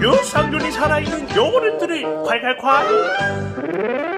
묘상균이 살아있는 요거를들을 콸콸콸.